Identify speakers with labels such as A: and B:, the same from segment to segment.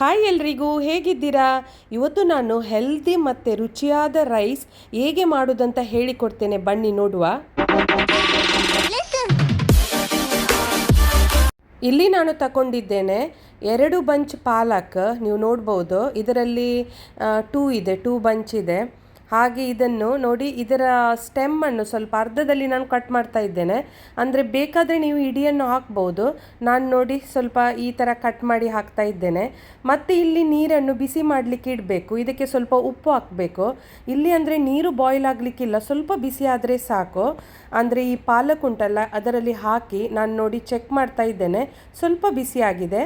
A: Hi ಎಲ್ರಿಗೂ, ಹೇಗಿದ್ದೀರಾ? ಇವತ್ತು ನಾನು ಹೆಲ್ದಿ ಮತ್ತು ರುಚಿಯಾದ ರೈಸ್ ಹೇಗೆ ಮಾಡೋದಂತ ಹೇಳಿಕೊಡ್ತೇನೆ. ಬನ್ನಿ ನೋಡುವ. ಇಲ್ಲಿ ನಾನು ತಗೊಂಡಿದ್ದೇನೆ ಎರಡು ಬಂಚ್ ಪಾಲಕ್. ನೀವು ನೋಡ್ಬೋದು, ಇದರಲ್ಲಿ ಟೂ ಇದೆ ಟೂ ಬಂಚ್ ಇದೆ. ಹಾಗೆ ಇದನ್ನು ನೋಡಿ ಇದರ ಸ್ಟೆಮ್ಮನ್ನು ಸ್ವಲ್ಪ ಅರ್ಧದಲ್ಲಿ ನಾನು ಕಟ್ ಮಾಡ್ತಾ ಇದ್ದೇನೆ. ಅಂದರೆ ಬೇಕಾದರೆ ನೀವು ಇಡಿಯನ್ನು ಹಾಕ್ಬೋದು. ನಾನು ನೋಡಿ ಸ್ವಲ್ಪ ಈ ಥರ ಕಟ್ ಮಾಡಿ ಹಾಕ್ತಾ ಇದ್ದೇನೆ. ಮತ್ತು ಇಲ್ಲಿ ನೀರನ್ನು ಬಿಸಿ ಮಾಡಲಿಕ್ಕೆ ಇಡಬೇಕು. ಇದಕ್ಕೆ ಸ್ವಲ್ಪ ಉಪ್ಪು ಹಾಕಬೇಕು. ಇಲ್ಲಿ ಅಂದರೆ ನೀರು ಬಾಯ್ಲ್ ಆಗಲಿಕ್ಕಿಲ್ಲ. ಸ್ವಲ್ಪ ಬಿಸಿ ಆದರೆ ಸಾಕು. ಅಂದರೆ ಈ ಪಾಲಕ್ ಉಂಟಲ್ಲ, ಅದರಲ್ಲಿ ಹಾಕಿ ನಾನು ನೋಡಿ ಚೆಕ್ ಮಾಡ್ತಾ ಇದ್ದೇನೆ. ಸ್ವಲ್ಪ ಬಿಸಿಯಾಗಿದೆ.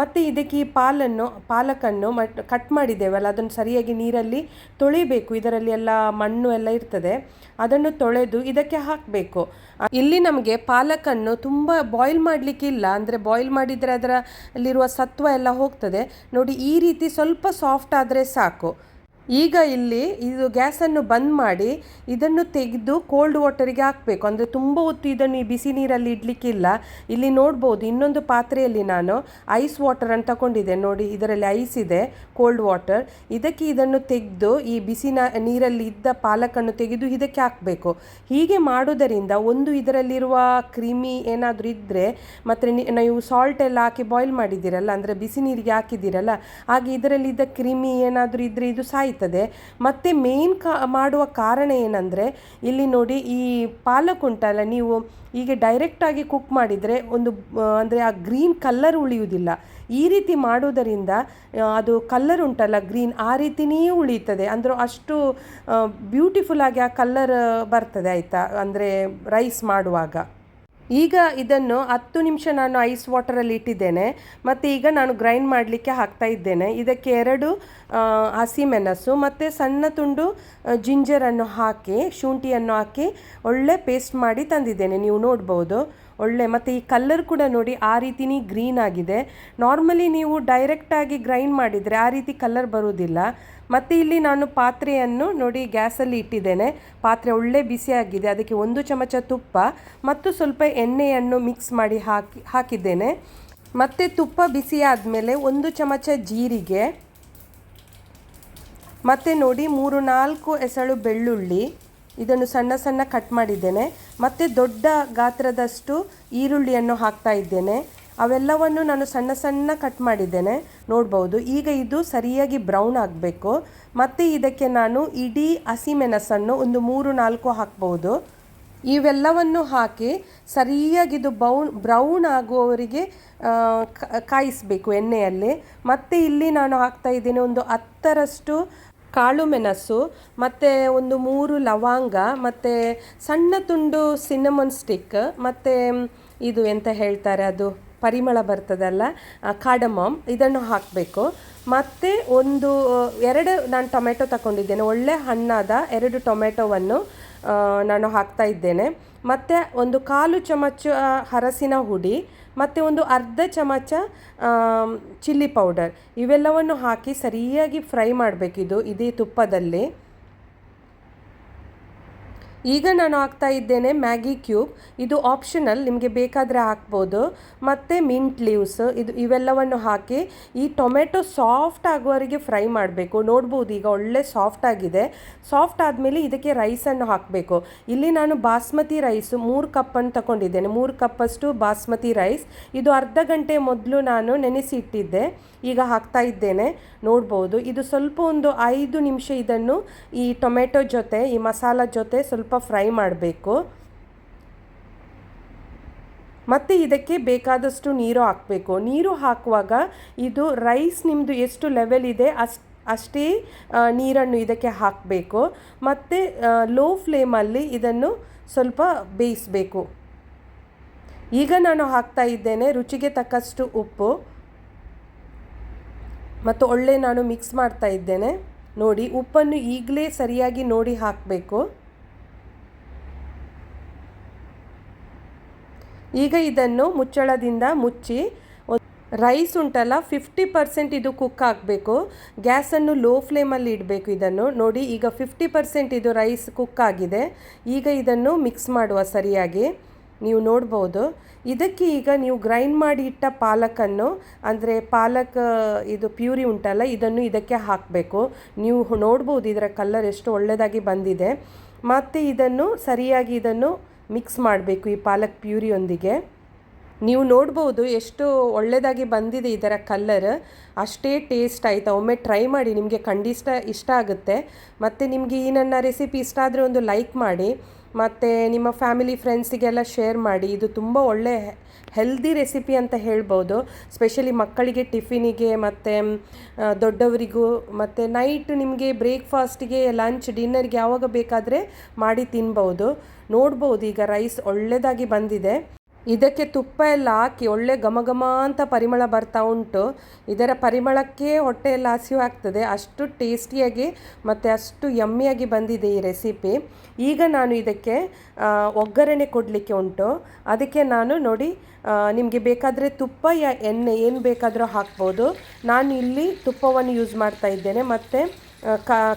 A: ಮತ್ತು ಇದಕ್ಕೆ ಈ ಪಾಲನ್ನು, ಪಾಲಕನ್ನು ಮಟ್ ಕಟ್ ಮಾಡಿದ್ದೇವಲ್ಲ ಅದನ್ನು ಸರಿಯಾಗಿ ನೀರಲ್ಲಿ ತೊಳಿಬೇಕು. ಇದರಲ್ಲಿ ಎಲ್ಲ ಮಣ್ಣು ಎಲ್ಲ ಇರ್ತದೆ. ಅದನ್ನು ತೊಳೆದು ಇದಕ್ಕೆ ಹಾಕಬೇಕು. ಇಲ್ಲಿ ನಮಗೆ ಪಾಲಕನ್ನು ತುಂಬ ಬಾಯ್ಲ್ ಮಾಡಲಿಕ್ಕಿಲ್ಲ ಅಂದರೆ ಬಾಯ್ಲ್ ಮಾಡಿದರೆ ಅದರಲ್ಲಿರುವ ಸತ್ವ ಎಲ್ಲ ಹೋಗ್ತದೆ. ನೋಡಿ, ಈ ರೀತಿ ಸ್ವಲ್ಪ ಸಾಫ್ಟ್ ಆದರೆ ಸಾಕು. ಈಗ ಇಲ್ಲಿ ಇದು ಗ್ಯಾಸನ್ನು ಬಂದ್ ಮಾಡಿ ಇದನ್ನು ತೆಗೆದು ಕೋಲ್ಡ್ ವಾಟರಿಗೆ ಹಾಕಬೇಕು. ಅಂದರೆ ತುಂಬ ಹೊತ್ತು ಇದನ್ನು ಈ ಬಿಸಿ ನೀರಲ್ಲಿ ಇಡಲಿಕ್ಕಿಲ್ಲ. ಇಲ್ಲಿ ನೋಡ್ಬೋದು, ಇನ್ನೊಂದು ಪಾತ್ರೆಯಲ್ಲಿ ನಾನು ಐಸ್ ವಾಟರ್ ಅಂತ ತಗೊಂಡಿದ್ದೆ. ನೋಡಿ, ಇದರಲ್ಲಿ ಐಸ್ ಇದೆ ಕೋಲ್ಡ್ ವಾಟರ್ ಇದಕ್ಕೆ ಇದನ್ನು ತೆಗೆದು ಈ ಬಿಸಿ ನೀರಲ್ಲಿ ಇದ್ದ ಪಾಲಕನ್ನು ತೆಗೆದು ಇದಕ್ಕೆ ಹಾಕಬೇಕು. ಹೀಗೆ ಮಾಡೋದರಿಂದ ಒಂದು ಇದರಲ್ಲಿರುವ ಕ್ರಿಮಿ ಏನಾದರೂ ಇದ್ದರೆ ಮತ್ತು ನೀವು ಸಾಲ್ಟ್ ಎಲ್ಲ ಹಾಕಿ ಬಾಯ್ಲ್ ಮಾಡಿದ್ದೀರಲ್ಲ, ಅಂದರೆ ಬಿಸಿ ನೀರಿಗೆ ಹಾಕಿದ್ದೀರಲ್ಲ, ಹಾಗೆ ಇದರಲ್ಲಿದ್ದ ಕ್ರಿಮಿ ಏನಾದರೂ ಇದ್ದರೆ ಇದು ಸಾಯ್ತು. ಆಗ್ತದೆ ಮತ್ತು ಮೇನ್ ಕಾ, ಮಾಡುವ ಕಾರಣ ಏನಂದರೆ, ಇಲ್ಲಿ ನೋಡಿ ಈ ಪಾಲಕ್ ಉಂಟಲ್ಲ, ನೀವು ಈಗ ಡೈರೆಕ್ಟಾಗಿ ಕುಕ್ ಮಾಡಿದರೆ ಒಂದು ಅಂದರೆ ಆ ಗ್ರೀನ್ ಕಲ್ಲರ್ ಉಳಿಯುವುದಿಲ್ಲ. ಈ ರೀತಿ ಮಾಡುವುದರಿಂದ ಅದು ಕಲ್ಲರ್ ಉಂಟಲ್ಲ ಗ್ರೀನ್ ಆ ರೀತಿಯೇ ಉಳಿಯುತ್ತದೆ. ಅಂದರೆ ಅಷ್ಟು ಬ್ಯೂಟಿಫುಲ್ ಆಗಿ ಆ ಕಲ್ಲರ್ ಬರ್ತದೆ ಆಯಿತಾ? ಅಂದರೆ ರೈಸ್ ಮಾಡುವಾಗ. ಈಗ ಇದನ್ನು ಹತ್ತು ನಿಮಿಷ ನಾನು ಐಸ್ ವಾಟರಲ್ಲಿ ಇಟ್ಟಿದ್ದೇನೆ, ಮತ್ತು ಈಗ ನಾನು ಗ್ರೈಂಡ್ ಮಾಡಲಿಕ್ಕೆ ಹಾಕ್ತಾ ಇದ್ದೇನೆ. ಇದಕ್ಕೆ ಎರಡು ಹಸಿಮೆಣಸು ಮತ್ತು ಸಣ್ಣ ತುಂಡು ಜಿಂಜರನ್ನು ಹಾಕಿ, ಶುಂಠಿಯನ್ನು ಹಾಕಿ ಒಳ್ಳೆ ಪೇಸ್ಟ್ ಮಾಡಿ ತಂದಿದ್ದೇನೆ. ನೀವು ನೋಡ್ಬೋದು. ಒಳ್ಳೆ, ಮತ್ತು ಈ ಕಲ್ಲರ್ ಕೂಡ ನೋಡಿ ಆ ರೀತಿನೇ ಗ್ರೀನ್ ಆಗಿದೆ. ನಾರ್ಮಲಿ ನೀವು ಡೈರೆಕ್ಟಾಗಿ ಗ್ರೈಂಡ್ ಮಾಡಿದರೆ ಆ ರೀತಿ ಕಲ್ಲರ್ ಬರುವುದಿಲ್ಲ. ಮತ್ತು ಇಲ್ಲಿ ನಾನು ಪಾತ್ರೆಯನ್ನು ನೋಡಿ ಗ್ಯಾಸಲ್ಲಿ ಇಟ್ಟಿದ್ದೇನೆ. ಪಾತ್ರೆ ಒಳ್ಳೆ ಬಿಸಿಯಾಗಿದೆ ಅದಕ್ಕೆ ಒಂದು ಚಮಚ ತುಪ್ಪ ಮತ್ತು ಸ್ವಲ್ಪ ಎಣ್ಣೆಯನ್ನು ಮಿಕ್ಸ್ ಮಾಡಿ ಹಾಕಿ, ಹಾಕಿದ್ದೇನೆ. ಮತ್ತು ತುಪ್ಪ ಬಿಸಿ ಆದಮೇಲೆ ಒಂದು ಚಮಚ ಜೀರಿಗೆ, ಮತ್ತು ನೋಡಿ ಮೂರು ನಾಲ್ಕು ಎಸಳು ಬೆಳ್ಳುಳ್ಳಿ ಇದನ್ನು ಸಣ್ಣ ಸಣ್ಣ ಕಟ್ ಮಾಡಿದ್ದೇನೆ. ಮತ್ತು ದೊಡ್ಡ ಗಾತ್ರದಷ್ಟು ಈರುಳ್ಳಿಯನ್ನು ಹಾಕ್ತಾ ಇದ್ದೇನೆ. ಅವೆಲ್ಲವನ್ನು ನಾನು ಸಣ್ಣ ಸಣ್ಣ ಕಟ್ ಮಾಡಿದ್ದೇನೆ. ನೋಡ್ಬೋದು, ಈಗ ಇದು ಸರಿಯಾಗಿ ಬ್ರೌನ್ ಆಗಬೇಕು. ಮತ್ತು ಇದಕ್ಕೆ ನಾನು ಇಡೀ ಹಸಿಮೆಣಸನ್ನು ಒಂದು ಮೂರು ನಾಲ್ಕು ಹಾಕ್ಬೋದು. ಇವೆಲ್ಲವನ್ನು ಹಾಕಿ ಸರಿಯಾಗಿದು ಬೌನ್, ಬ್ರೌನ್ ಆಗುವವರಿಗೆ ಕಾಯಿಸಬೇಕು ಎಣ್ಣೆಯಲ್ಲಿ. ಮತ್ತು ಇಲ್ಲಿ ನಾನು ಹಾಕ್ತಾ ಇದ್ದೀನಿ ಒಂದು ಹತ್ತರಷ್ಟು ಕಾಳು ಮೆಣಸು, ಮತ್ತು ಒಂದು ಮೂರು ಲವಂಗ, ಮತ್ತು ಸಣ್ಣ ತುಂಡು ಸಿನ್ನಮನ್ ಸ್ಟಿಕ್, ಮತ್ತು ಇದು ಎಂತ ಹೇಳ್ತಾರೆ ಅದು? ಪರಿಮಳ ಬರ್ತದಲ್ಲ ಕಾಡಮಾಮ್, ಇದನ್ನು ಹಾಕಬೇಕು. ಮತ್ತು ಒಂದು ಎರಡು ನಾನು ಟೊಮೆಟೊ ತಗೊಂಡಿದ್ದೇನೆ ಒಳ್ಳೆ ಹಣ್ಣಾದ ಎರಡು ಟೊಮೆಟೊವನ್ನು ನಾನು ಹಾಕ್ತಾ ಇದ್ದೇನೆ. ಮತ್ತು ಒಂದು ಕಾಲು ಚಮಚ ಹರಸಿನ ಹುಡಿ ಮತ್ತು ಒಂದು ಅರ್ಧ ಚಮಚ ಚಿಲ್ಲಿ ಪೌಡರ್. ಇವೆಲ್ಲವನ್ನು ಹಾಕಿ ಸರಿಯಾಗಿ ಫ್ರೈ ಮಾಡಬೇಕಿದು ಇದೇ ತುಪ್ಪದಲ್ಲಿ. ಈಗ ನಾನು ಹಾಕ್ತಾ ಇದ್ದೇನೆ ಮ್ಯಾಗಿ ಕ್ಯೂಬ್. ಇದು ಆಪ್ಷನಲ್, ನಿಮಗೆ ಬೇಕಾದರೆ ಹಾಕ್ಬೋದು. ಮತ್ತು ಮಿಂಟ್ ಲೀವ್ಸ್, ಇದು ಇವೆಲ್ಲವನ್ನು ಹಾಕಿ ಈ ಟೊಮೆಟೊ ಸಾಫ್ಟ್ ಆಗುವವರೆಗೆ ಫ್ರೈ ಮಾಡಬೇಕು. ನೋಡ್ಬೋದು, ಈಗ ಒಳ್ಳೆ ಸಾಫ್ಟ್ ಆಗಿದೆ. ಸಾಫ್ಟ್ ಆದಮೇಲೆ ಇದಕ್ಕೆ ರೈಸನ್ನು ಹಾಕಬೇಕು. ಇಲ್ಲಿ ನಾನು ಬಾಸ್ಮತಿ ರೈಸು ಮೂರು ಕಪ್ಪನ್ನು ತಗೊಂಡಿದ್ದೇನೆ. ಮೂರು ಕಪ್ಪಷ್ಟು ಬಾಸ್ಮತಿ ರೈಸ್. ಇದು ಅರ್ಧ ಗಂಟೆ ಮೊದಲು ನಾನು ನೆನೆಸಿ ಇಟ್ಟಿದ್ದೆ ಈಗ ಹಾಕ್ತಾ ಇದ್ದೇನೆ. ನೋಡ್ಬೋದು, ಇದು ಸ್ವಲ್ಪ ಒಂದು ಐದು ನಿಮಿಷ ಇದನ್ನು ಈ ಟೊಮೆಟೊ ಜೊತೆ, ಈ ಮಸಾಲ ಜೊತೆ ಸ್ವಲ್ಪ ಫ್ರೈ ಮಾಡಬೇಕು. ಮತ್ತು ಇದಕ್ಕೆ ಬೇಕಾದಷ್ಟು ನೀರು ಹಾಕಬೇಕು. ನೀರು ಹಾಕುವಾಗ ಇದು ರೈಸ್ ನಿಮ್ಮದು ಎಷ್ಟು ಲೆವೆಲ್ ಇದೆ ಅಷ್ಟು, ಅಷ್ಟೇ ನೀರನ್ನು ಇದಕ್ಕೆ ಹಾಕಬೇಕು. ಮತ್ತು ಲೋ ಫ್ಲೇಮಲ್ಲಿ ಇದನ್ನು ಸ್ವಲ್ಪ ಬೇಯಿಸಬೇಕು. ಈಗ ನಾನು ಹಾಕ್ತಾ ಇದ್ದೇನೆ ರುಚಿಗೆ ತಕ್ಕಷ್ಟು ಉಪ್ಪು. ಮತ್ತು ಒಳ್ಳೆ ನಾನು ಮಿಕ್ಸ್ ಮಾಡ್ತಾ ಇದ್ದೇನೆ. ನೋಡಿ, ಉಪ್ಪನ್ನು ಈಗಲೇ ಸರಿಯಾಗಿ ನೋಡಿ ಹಾಕಬೇಕು. ಈಗ ಇದನ್ನು ಮುಚ್ಚಳದಿಂದ ಮುಚ್ಚಿ ರೈಸ್ ಉಂಟಲ್ಲ ಫಿಫ್ಟಿ ಪರ್ಸೆಂಟ್ ಇದು ಕುಕ್ ಆಗಬೇಕು. ಗ್ಯಾಸನ್ನು ಲೋ ಫ್ಲೇಮಲ್ಲಿ ಇಡಬೇಕು ಇದನ್ನು. ನೋಡಿ, ಈಗ ಫಿಫ್ಟಿ ಪರ್ಸೆಂಟ್ ಇದು ರೈಸ್ ಕುಕ್ ಆಗಿದೆ. ಈಗ ಇದನ್ನು ಮಿಕ್ಸ್ ಮಾಡುವ ಸರಿಯಾಗಿ. ನೀವು ನೋಡ್ಬೋದು. ಇದಕ್ಕೆ ಈಗ ನೀವು ಗ್ರೈಂಡ್ ಮಾಡಿ ಇಟ್ಟ ಪಾಲಕನ್ನು, ಅಂದರೆ ಪಾಲಕ್, ಇದು ಪ್ಯೂರಿ ಉಂಟಲ್ಲ, ಇದನ್ನು ಇದಕ್ಕೆ ಹಾಕಬೇಕು. ನೀವು ನೋಡ್ಬೋದು ಇದರ ಕಲರ್ ಎಷ್ಟು ಒಳ್ಳೆಯದಾಗಿ ಬಂದಿದೆ. ಮತ್ತು ಇದನ್ನು ಸರಿಯಾಗಿ ಇದನ್ನು ಮಿಕ್ಸ್ ಮಾಡಬೇಕು ಈ ಪಾಲಕ್ ಪ್ಯೂರಿಯೊಂದಿಗೆ. ನೀವು ನೋಡ್ಬೋದು ಎಷ್ಟು ಒಳ್ಳೆಯದಾಗಿ ಬಂದಿದೆ ಇದರ ಕಲ್ಲರ್. ಅಷ್ಟೇ ಟೇಸ್ಟ್ ಆಯಿತಾ? ಒಮ್ಮೆ ಟ್ರೈ ಮಾಡಿ, ನಿಮಗೆ ಖಂಡಿತ ಇಷ್ಟ ಆಗುತ್ತೆ. ಮತ್ತು ನಿಮಗೆ ಈ ನನ್ನ ರೆಸಿಪಿ ಇಷ್ಟ ಆದರೆ ಒಂದು ಲೈಕ್ ಮಾಡಿ, ಮತ್ತು ನಿಮ್ಮ ಫ್ಯಾಮಿಲಿ ಫ್ರೆಂಡ್ಸಿಗೆಲ್ಲ ಶೇರ್ ಮಾಡಿ. ಇದು ತುಂಬ ಒಳ್ಳೆ ಹೆಲ್ದಿ ರೆಸಿಪಿ ಅಂತ ಹೇಳ್ಬೋದು. ಸ್ಪೆಷಲಿ ಮಕ್ಕಳಿಗೆ ಟಿಫಿನಿಗೆ ಮತ್ತು ದೊಡ್ಡವರಿಗೂ ಮತ್ತು ನೈಟ್ ನಿಮಗೆ ಬ್ರೇಕ್ಫಾಸ್ಟಿಗೆ ಲಂಚ್ ಡಿನ್ನರ್ಗೆ ಯಾವಾಗ ಬೇಕಾದರೆ ಮಾಡಿ ತಿನ್ಬೋದು. ನೋಡ್ಬೋದು ಈಗ ರೈಸ್ ಒಳ್ಳೆಯದಾಗಿ ಬಂದಿದೆ. ಇದಕ್ಕೆ ತುಪ್ಪ ಎಲ್ಲ ಹಾಕಿ ಒಳ್ಳೆ ಘಮ ಅಂತ ಪರಿಮಳ ಬರ್ತಾ ಉಂಟು. ಇದರ ಪರಿಮಳಕ್ಕೆ ಹೊಟ್ಟೆ ಎಲ್ಲ ಹಸಿವು ಆಗ್ತದೆ. ಅಷ್ಟು ಟೇಸ್ಟಿಯಾಗಿ ಮತ್ತು ಅಷ್ಟು ಯಮ್ಮಿಯಾಗಿ ಬಂದಿದೆ ಈ ರೆಸಿಪಿ. ಈಗ ನಾನು ಇದಕ್ಕೆ ಒಗ್ಗರಣೆ ಕೊಡಲಿಕ್ಕೆ ಉಂಟು. ಅದಕ್ಕೆ ನಾನು ನೋಡಿ ನಿಮಗೆ ಬೇಕಾದರೆ ತುಪ್ಪ, ಯಾ, ಎಣ್ಣೆ ಏನು ಬೇಕಾದರೂ ಹಾಕ್ಬೋದು. ನಾನು ಇಲ್ಲಿ ತುಪ್ಪವನ್ನು ಯೂಸ್ ಮಾಡ್ತಾ ಇದ್ದೇನೆ. ಮತ್ತು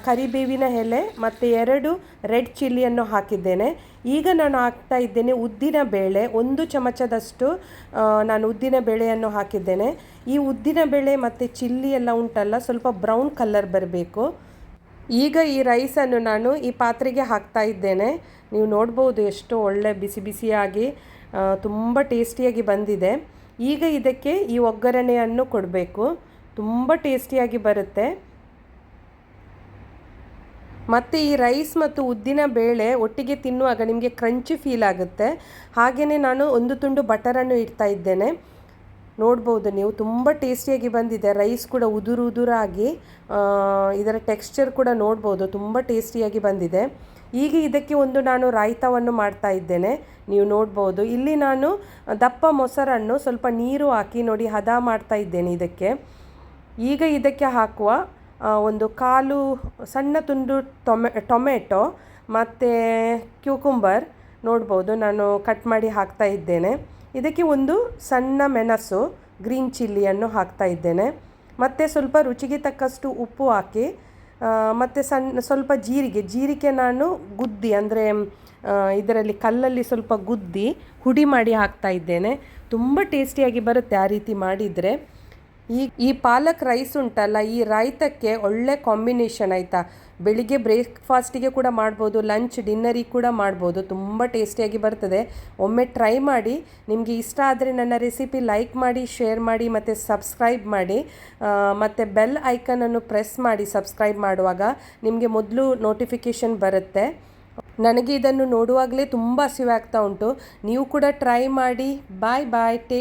A: ಕರಿಬೇವಿನ ಎಲೆ, ಮತ್ತು ಎರಡು ರೆಡ್ ಚಿಲ್ಲಿಯನ್ನು ಹಾಕಿದ್ದೇನೆ. ಈಗ ನಾನು ಹಾಕ್ತಾ ಇದ್ದೇನೆ ಉದ್ದಿನ ಬೇಳೆ. ಒಂದು ಚಮಚದಷ್ಟು ನಾನು ಉದ್ದಿನ ಬೇಳೆಯನ್ನು ಹಾಕಿದ್ದೇನೆ. ಈ ಉದ್ದಿನ ಬೇಳೆ ಮತ್ತು ಚಿಲ್ಲಿ ಎಲ್ಲ ಉಂಟಲ್ಲ, ಸ್ವಲ್ಪ ಬ್ರೌನ್ ಕಲರ್ ಬರಬೇಕು. ಈಗ ಈ ರೈಸನ್ನು ನಾನು ಈ ಪಾತ್ರೆಗೆ ಹಾಕ್ತಾ ಇದ್ದೇನೆ. ನೀವು ನೋಡ್ಬೋದು ಎಷ್ಟು ಒಳ್ಳೆ ಬಿಸಿ ಬಿಸಿಯಾಗಿ ತುಂಬ ಟೇಸ್ಟಿಯಾಗಿ ಬಂದಿದೆ. ಈಗ ಇದಕ್ಕೆ ಈ ಒಗ್ಗರಣೆಯನ್ನು ಕೊಡಬೇಕು. ತುಂಬ ಟೇಸ್ಟಿಯಾಗಿ ಬರುತ್ತೆ. ಮತ್ತು ಈ ರೈಸ್ ಮತ್ತು ಉದ್ದಿನ ಬೇಳೆ ಒಟ್ಟಿಗೆ ತಿನ್ನುವಾಗ ನಿಮಗೆ ಕ್ರಂಚಿ ಫೀಲ್ ಆಗುತ್ತೆ. ಹಾಗೆಯೇ ನಾನು ಒಂದು ತುಂಡು ಬಟರನ್ನು ಇಡ್ತಾ ಇದ್ದೇನೆ. ನೋಡ್ಬೋದು ನೀವು, ತುಂಬ ಟೇಸ್ಟಿಯಾಗಿ ಬಂದಿದೆ. ರೈಸ್ ಕೂಡ ಉದುರು ಉದುರಾಗಿ ಇದರ ಟೆಕ್ಸ್ಚರ್ ಕೂಡ ನೋಡ್ಬೋದು, ತುಂಬ ಟೇಸ್ಟಿಯಾಗಿ ಬಂದಿದೆ. ಈಗ ಇದಕ್ಕೆ ಒಂದು ನಾನು ರಾಯ್ತವನ್ನು ಮಾಡ್ತಾ ಇದ್ದೇನೆ. ನೀವು ನೋಡ್ಬೋದು, ಇಲ್ಲಿ ನಾನು ದಪ್ಪ ಮೊಸರನ್ನು ಸ್ವಲ್ಪ ನೀರು ಹಾಕಿ ನೋಡಿ ಹದ ಮಾಡ್ತಾ ಇದ್ದೇನೆ ಇದಕ್ಕೆ. ಈಗ ಇದಕ್ಕೆ ಹಾಕುವ ಒಂದು ಕಾಲು ಸಣ್ಣ ತುಂಡು ಟೊಮೆ, ಟೊಮೆಟೊ ಮತ್ತು ಕ್ಯೂಕುಂಬರ್ ನೋಡ್ಬೋದು. ನಾನು ಕಟ್ ಮಾಡಿ ಹಾಕ್ತಾ ಇದ್ದೇನೆ. ಇದಕ್ಕೆ ಒಂದು ಸಣ್ಣ ಮೆಣಸು, ಗ್ರೀನ್ ಚಿಲ್ಲಿಯನ್ನು ಹಾಕ್ತಾ ಇದ್ದೇನೆ. ಮತ್ತು ಸ್ವಲ್ಪ ರುಚಿಗೆ ತಕ್ಕಷ್ಟು ಉಪ್ಪು ಹಾಕಿ ಮತ್ತು ಸಣ್ಣ ಸ್ವಲ್ಪ ಜೀರಿಗೆ ಜೀರಿಗೆ ನಾನು ಗುದ್ದಿ, ಅಂದರೆ ಇದರಲ್ಲಿ ಕಲ್ಲಲ್ಲಿ ಸ್ವಲ್ಪ ಗುದ್ದಿ ಹುಡಿ ಮಾಡಿ ಹಾಕ್ತಾ ಇದ್ದೇನೆ. ತುಂಬ ಟೇಸ್ಟಿಯಾಗಿ ಬರುತ್ತೆ ಆ ರೀತಿ ಮಾಡಿದರೆ. ಈ ಈ ಪಾಲಕ್ ರೈಸ್ ಉಂಟಲ್ಲ, ಈ ರಾಯ್ತಕ್ಕೆ ಒಳ್ಳೆ ಕಾಂಬಿನೇಷನ್ ಆಯಿತಾ? ಬೆಳಿಗ್ಗೆ ಬ್ರೇಕ್ಫಾಸ್ಟಿಗೆ ಕೂಡ ಮಾಡ್ಬೋದು ಲಂಚ್ ಡಿನ್ನರಿಗೆ ಕೂಡ ಮಾಡ್ಬೋದು. ತುಂಬ ಟೇಸ್ಟಿಯಾಗಿ ಬರ್ತದೆ. ಒಮ್ಮೆ ಟ್ರೈ ಮಾಡಿ, ನಿಮಗೆ ಇಷ್ಟ ಆದರೆ ನನ್ನ ರೆಸಿಪಿ ಲೈಕ್ ಮಾಡಿ ಶೇರ್ ಮಾಡಿ, ಮತ್ತು ಸಬ್ಸ್ಕ್ರೈಬ್ ಮಾಡಿ. ಮತ್ತು ಬೆಲ್ ಐಕನನ್ನು ಪ್ರೆಸ್ ಮಾಡಿ ಸಬ್ಸ್ಕ್ರೈಬ್ ಮಾಡುವಾಗ ನಿಮಗೆ ಮೊದಲು ನೋಟಿಫಿಕೇಷನ್ ಬರುತ್ತೆ. ನನಗೆ ಇದನ್ನು ನೋಡುವಾಗಲೇ ತುಂಬ ಹಸಿವಾಗ್ತಾ ಉಂಟು. ನೀವು ಕೂಡ ಟ್ರೈ ಮಾಡಿ. ಬಾಯ್ ಬಾಯ್ ಟೇಕ್